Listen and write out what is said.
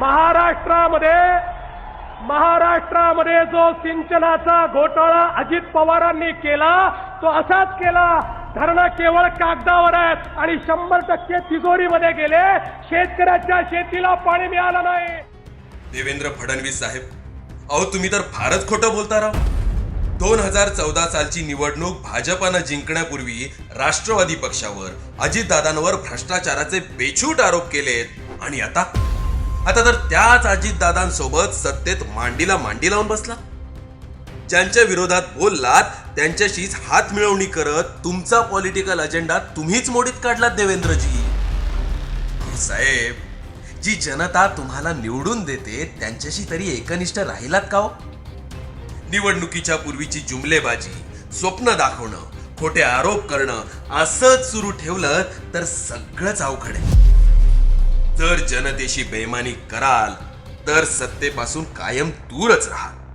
महाराष्ट्रामध्ये महाराष्ट्रामध्ये जो सिंचनाचा घोटाळा अजित पवारांनी केला तो असाच केला. धरणं केवळ कागदावर आहेत आणि शंभर टक्के तिजोरीमध्ये गेले. शेतकऱ्याच्या शेतीला पाणी मिळालं नाही. देवेंद्र फडणवीस साहेब अहो तुम्ही तर फारच खोटं बोलता राव. दोन हजार चौदा सालची निवडणूक भाजपानं जिंकण्यापूर्वी राष्ट्रवादी पक्षावर अजितदादांवर भ्रष्टाचाराचे बेछूट आरोप केलेत. आणि आता? आता तर त्याच अजितदादांसोबत सत्तेत मांडीला मांडी लावून बसला. ज्यांच्या विरोधात बोललात त्यांच्याशीच हात मिळवणी करत तुमचा पॉलिटिकल अजेंडा तुम्हीच मोडीत काढलात देवेंद्रजी. साहेब जी जनता तुम्हाला निवडून देते त्यांच्याशी तरी एकनिष्ठ राहिलात का हो? निवडणुकीच्या पूर्वीची जुमलेबाजी स्वप्न दाखवणं खोटे आरोप करणं असंच सुरू ठेवलं तर सगळंच अवघड आहे. जर जनतेशी बेमानी कराल तर सत्तेपासून कायम दूरच राहाल.